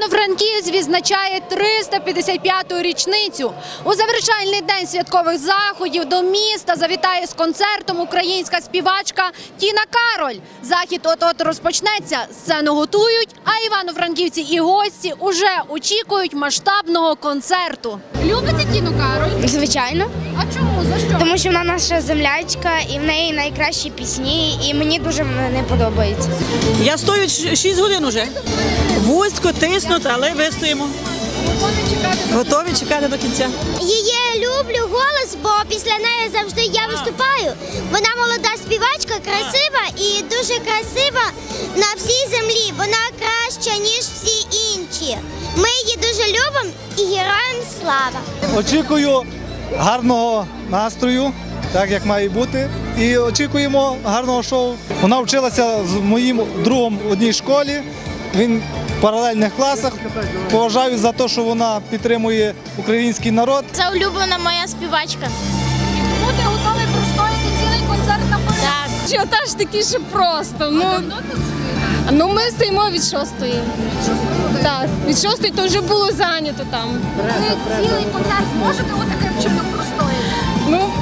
Івано-Франківськ відзначає 355-ту річницю. У завершальний день святкових заходів до міста завітає з концертом українська співачка Тіна Кароль. Захід от-от розпочнеться. Сцену готують, а івано-франківці і гості уже очікують масштабного концерту. Любите Тіну Кароль? Звичайно, А чому? Тому що вона наша землячка і в неї найкращі пісні, і мені дуже не подобається. Я стою 6 годин уже. Вузько, тиснуть, але вистоїмо. Готові чекати до кінця. Її люблю голос, бо після неї завжди я виступаю. Вона молода співачка, красива і дуже красива на всій землі. Вона краща, ніж всі інші. Ми її дуже любимо і героям слава. Очікую гарного настрою, так як має бути. І очікуємо гарного шоу. Вона вчилася з моїм другом в одній школі. Він в паралельних класах. Поважаю за те, що вона підтримує український народ. Це улюблена моя співачка. Бути готовий простояти цілий концерт на Так. Ажіотаж такий, що просто. Ну, ну ми стоїмо від шостої. Від шостої то вже було зайнято там. Ви цілий концерт зможете отаким чином простояти? Ну,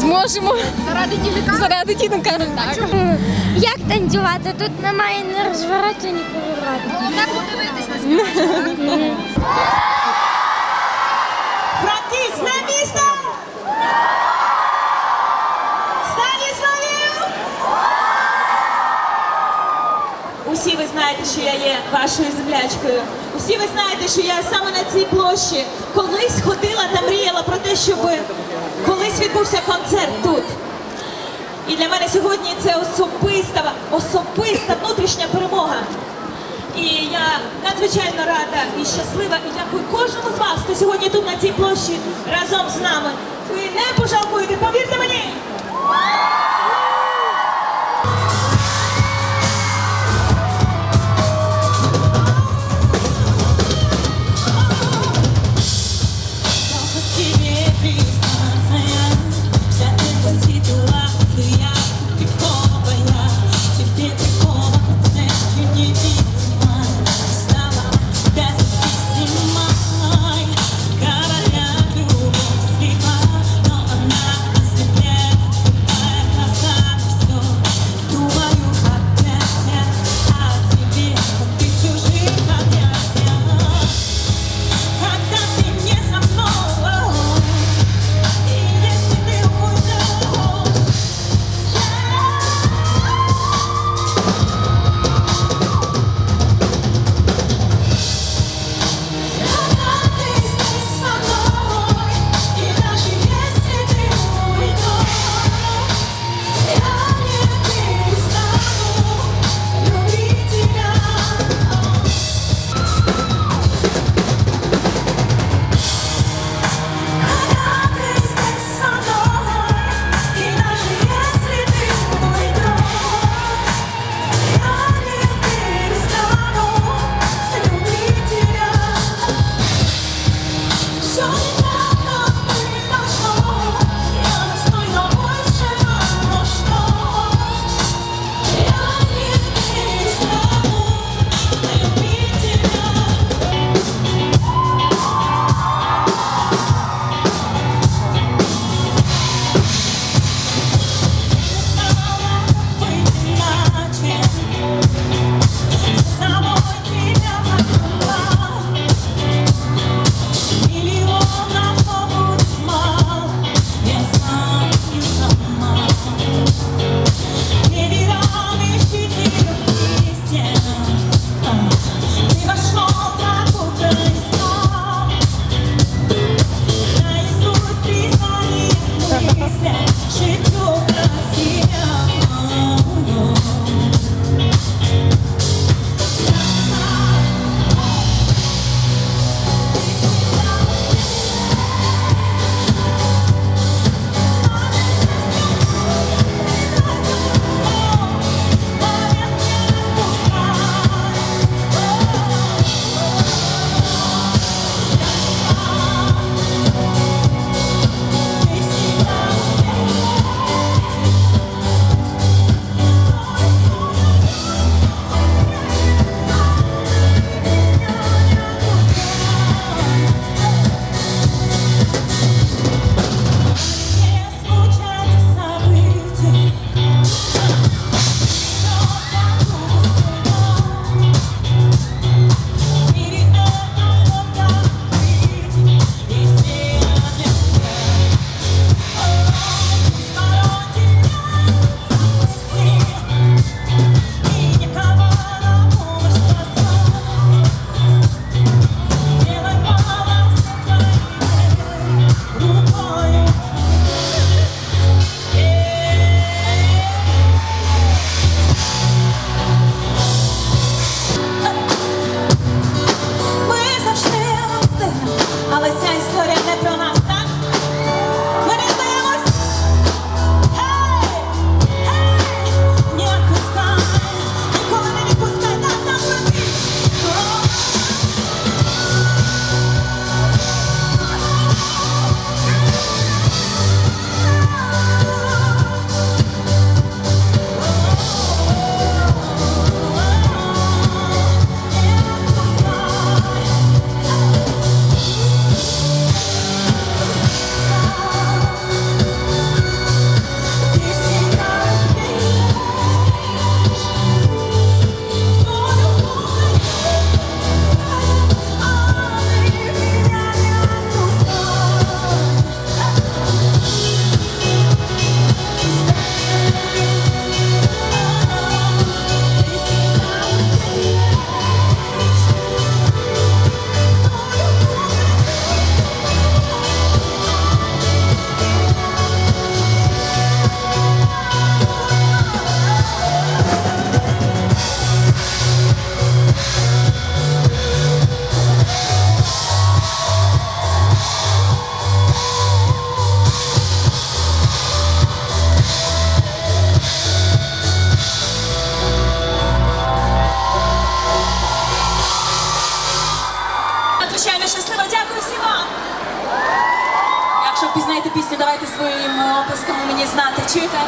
зможемо Заради Тіни заради Тіни Так. Як танцювати? Тут немає ні розвороту, ні повороту. Головне подивитись на співачку. Франківськ на місто! Станіславів! Усі ви знаєте, що я є вашою землячкою. Усі ви знаєте, що я саме на цій площі колись ходила та мріяла про те, щоб колись відбувся концерт тут. І для мене сьогодні це особиста, особиста внутрішня перемога. І я надзвичайно рада і щаслива, і дякую кожному з вас, хто сьогодні тут на цій площі разом з нами. Ви не пожалкуєте, повірте мені! впізнаєте пісню, давайте своїм е, описком мені знати, чуєте?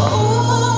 哦。